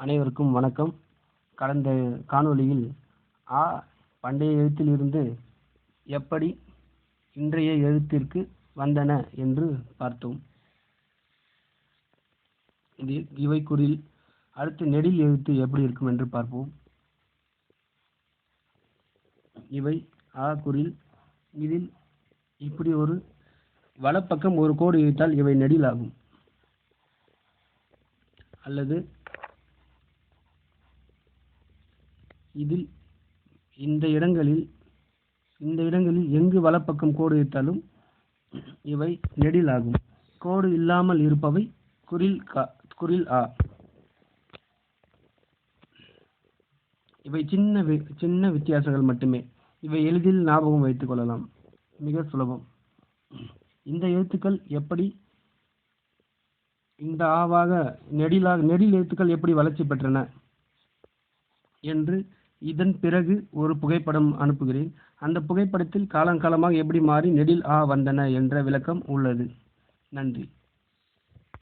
அனைவருக்கும் வணக்கம். கடந்த காணொளியில் ஆ பண்டைய எழுத்திலிருந்து எப்படி இன்றைய எழுத்திற்கு வந்தன என்று பார்த்தோம். இவை குறில் அடுத்து நெடில் எழுத்து எப்படி இருக்கும் என்று பார்ப்போம். இவை ஆ குறில். இதில் இப்படி ஒரு வலப்பக்கம் ஒரு கோடு இழுத்தால் இவை நெடில் ஆகும். அல்லது இதில் இந்த இடங்களில் இந்த இடங்களில் எங்கு வலப்பக்கம் கோடு இட்டாலும் இவை நெடில் ஆகும் கோடு இல்லாமல் இருப்பவை குறில் கா குறில் ஆ. இவை சின்ன வி சின்ன வித்தியாசங்கள் மட்டுமே. இவை எளிதில் ஞாபகம் வைத்துக் கொள்ளலாம். மிக சுலபம். இந்த எழுத்துக்கள் எப்படி இந்த ஆவாக நெடிலாக நெடில் எழுத்துக்கள் எப்படி வளர்ச்சி பெற்றன என்று இதன் பிறகு ஒரு புகைப்படம் அனுப்புகிறேன். அந்த புகைப்படத்தில் காலங்காலமாக எப்படி மாறி நெடில் ஆ வந்தன என்ற விளக்கம் உள்ளது. நன்றி.